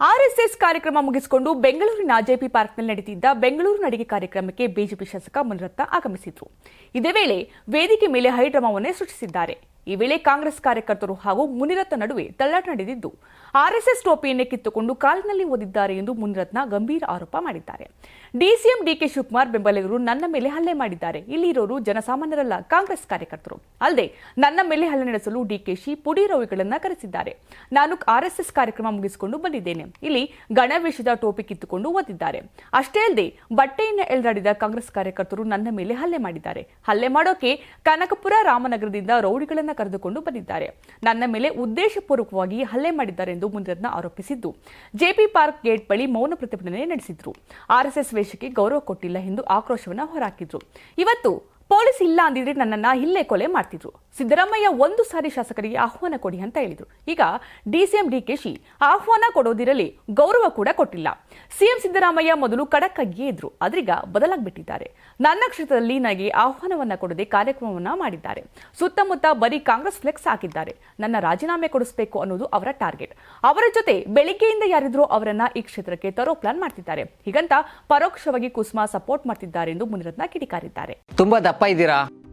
RSS ಕಾರ್ಯಕ್ರಮ ಮುಗಿಸಿಕೊಂಡು ಬೆಂಗಳೂರಿನ ಜೆಪಿ ಪಾರ್ಕ್ನಲ್ಲಿ ನಡೆದಿದ್ದ ಬೆಂಗಳೂರು ನಡಿಗೆ ಕಾರ್ಯಕ್ರಮಕ್ಕೆ ಬಿಜೆಪಿ ಶಾಸಕ ಮುನಿರತ್ನ ಆಗಮಿಸಿದ್ರು. ಇದೇ ವೇಳೆ ವೇದಿಕೆ ಮೇಲೆ ಹೈಡ್ರಾಮಾವನ್ನೇ ಸೃಷ್ಟಿಸಿದ್ದಾರೆ. ಈ ವೇಳೆ ಕಾಂಗ್ರೆಸ್ ಕಾರ್ಯಕರ್ತರು ಹಾಗೂ ಮುನಿರತ್ನ ನಡುವೆ ತಳ್ಳಾಟ ನಡೆದಿದ್ದು, ಆರ್ಎಸ್ಎಸ್ ಟೋಪಿಯನ್ನೇ ಕಿತ್ತುಕೊಂಡು ಕಾಲಿನಲ್ಲಿ ಓದಿದ್ದಾರೆ ಎಂದು ಮುನಿರತ್ನ ಗಂಭೀರ ಆರೋಪ ಮಾಡಿದ್ದಾರೆ. ಡಿಸಿಎಂ ಡಿಕೆ ಶಿವಕುಮಾರ್ ಬೆಂಬಲಿಗರು ನನ್ನ ಮೇಲೆ ಹಲ್ಲೆ ಮಾಡಿದ್ದಾರೆ. ಇಲ್ಲಿರೋರು ಜನಸಾಮಾನ್ಯರಲ್ಲ, ಕಾಂಗ್ರೆಸ್ ಕಾರ್ಯಕರ್ತರು. ಅಲ್ಲದೆ, ನನ್ನ ಮೇಲೆ ಹಲ್ಲೆ ನಡೆಸಲು ಡಿಕೆಶಿ ಪುಡಿ ರವಿಗಳನ್ನ ಕರೆಸಿದ್ದಾರೆ. ನಾನು ಆರ್ಎಸ್ಎಸ್ ಕಾರ್ಯಕ್ರಮ ಮುಗಿಸಿಕೊಂಡು ಬಂದಿದ್ದೇನೆ. ಇಲ್ಲಿ ಗಣವೇಶದ ಟೋಪಿ ಕಿತ್ತುಕೊಂಡು ಓದಿದ್ದಾರೆ. ಅಷ್ಟೇ ಅಲ್ಲದೆ ಬಟ್ಟೆಯನ್ನು ಎಳೆದಾಡಿದ ಕಾಂಗ್ರೆಸ್ ಕಾರ್ಯಕರ್ತರು ನನ್ನ ಮೇಲೆ ಹಲ್ಲೆ ಮಾಡಿದ್ದಾರೆ. ಹಲ್ಲೆ ಮಾಡೋಕೆ ಕನಕಪುರ ರಾಮನಗರದಿಂದ ರೌಡಿಗಳನ್ನ ಕರೆದುಕೊಂಡು ಬಂದಿದ್ದಾರೆ. ನನ್ನ ಮೇಲೆ ಉದ್ದೇಶಪೂರ್ವಕವಾಗಿ ಹಲ್ಲೆ ಮಾಡಿದ್ದಾರೆ ಎಂದು ಮುನಿರತ್ನ ಆರೋಪಿಸಿದ್ದು. ಜೆಪಿ ಪಾರ್ಕ್ ಗೇಟ್ ಬಳಿ ಮೌನ ಪ್ರತಿಭಟನೆ ನಡೆಸಿದ್ರು. ಆರ್ಎಸ್ಎಸ್ ವೇಷಕ್ಕೆ ಗೌರವ ಕೊಟ್ಟಿಲ್ಲ ಎಂದು ಆಕ್ರೋಶವನ್ನ ಹೊರಹಾಕಿದ್ರು. ಇವತ್ತು ಪೊಲೀಸ್ ಇಲ್ಲ ಅಂದಿದ್ರೆ ನನ್ನನ್ನ ಇಲ್ಲೇ ಕೊಲೆ ಮಾಡ್ತಿದ್ರು. ಸಿದ್ದರಾಮಯ್ಯ ಒಂದು ಸಾರಿ ಶಾಸಕರಿಗೆ ಆಹ್ವಾನ ಕೊಡಿ ಅಂತ ಹೇಳಿದ್ರು. ಈಗ ಡಿಸಿಎಂ ಡಿಕೆಶಿ ಆಹ್ವಾನ ಕೊಡೋದಿರಲಿ ಗೌರವ ಕೂಡ ಕೊಟ್ಟಿಲ್ಲ. ಸಿಎಂ ಸಿದ್ದರಾಮಯ್ಯ ಮೊದಲು ಕಡಕ್ಕಾಗಿಯೇ ಇದ್ರು. ಆದ್ರೀಗ ಬದಲಾಗ್ಬಿಟ್ಟಿದ್ದಾರೆ. ನನ್ನ ಕ್ಷೇತ್ರದಲ್ಲಿ ನನಗೆ ಆಹ್ವಾನವನ್ನ ಕೊಡದೆ ಕಾರ್ಯಕ್ರಮವನ್ನ ಮಾಡಿದ್ದಾರೆ. ಸುತ್ತಮುತ್ತ ಬರೀ ಕಾಂಗ್ರೆಸ್ ಫ್ಲೆಕ್ಸ್ ಹಾಕಿದ್ದಾರೆ. ನನ್ನ ರಾಜೀನಾಮೆ ಕೊಡಿಸಬೇಕು ಅನ್ನೋದು ಅವರ ಟಾರ್ಗೆಟ್. ಅವರ ಜೊತೆ ಬೆಳಿಗ್ಗೆಯಿಂದ ಯಾರಿದ್ರು ಅವರನ್ನ ಈ ಕ್ಷೇತ್ರಕ್ಕೆ ತರೋ ಪ್ಲಾನ್ ಮಾಡ್ತಿದ್ದಾರೆ. ಹೀಗಂತ ಪರೋಕ್ಷವಾಗಿ ಕುಸುಮಾ ಸಪೋರ್ಟ್ ಮಾಡ್ತಿದ್ದಾರೆ ಎಂದು ಮುನಿರತ್ನ ಕಿಡಿಕಾರಿದ್ದಾರೆ. ತುಂಬಾ ದಪ್ಪ ಇದ್ದೀರಾ?